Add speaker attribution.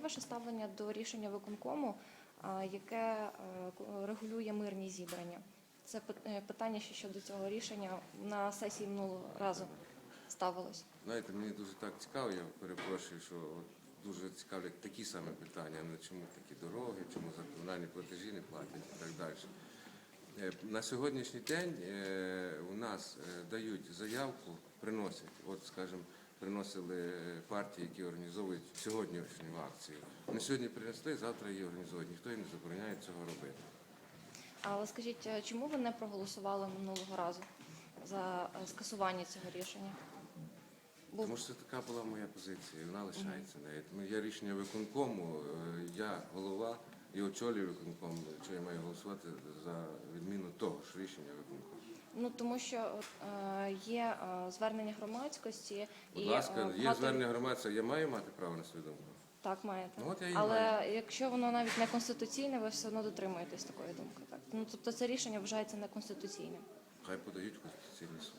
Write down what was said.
Speaker 1: ваше ставлення до рішення виконкому, яке е, регулює мирні зібрання? Це е, питання ще щодо цього рішення на сесії минулого разу ставилось.
Speaker 2: Знаєте, мені дуже так цікаво, я перепрошую, що дуже цікавлять такі самі питання, а не чому такі дороги, чому за комунальні платежі не платять і так далі. Е, На сьогоднішній день е, у нас е, дають заявку, приносять, от скажімо, приносили партії, які організовують сьогоднішню акцію. Вони сьогодні принесли, завтра її організують. Ніхто їм не забороняє цього робити.
Speaker 1: Але скажіть, е, чому ви не проголосували минулого разу за е, скасування цього рішення? Бо
Speaker 2: Тому що це така була моя позиція, і вона лишається нею. Тому є рішення виконкому, е, я голова і очолюю виконком, що я маю голосувати за відміну того ж рішення виконкому.
Speaker 1: Ну тому що е, є е, звернення громадськості
Speaker 2: Будь
Speaker 1: і
Speaker 2: ласка,
Speaker 1: е,
Speaker 2: є
Speaker 1: багато-
Speaker 2: звернення громадського, я маю мати право на свідомо.
Speaker 1: Так, маєте.
Speaker 2: Ну, от я і
Speaker 1: Але
Speaker 2: маю.
Speaker 1: якщо воно навіть не конституційне, ви все одно дотримуєтесь такої думки. Так? Ну тобто це рішення вважається неконституційним.
Speaker 2: Хай подають в Конституційний суд.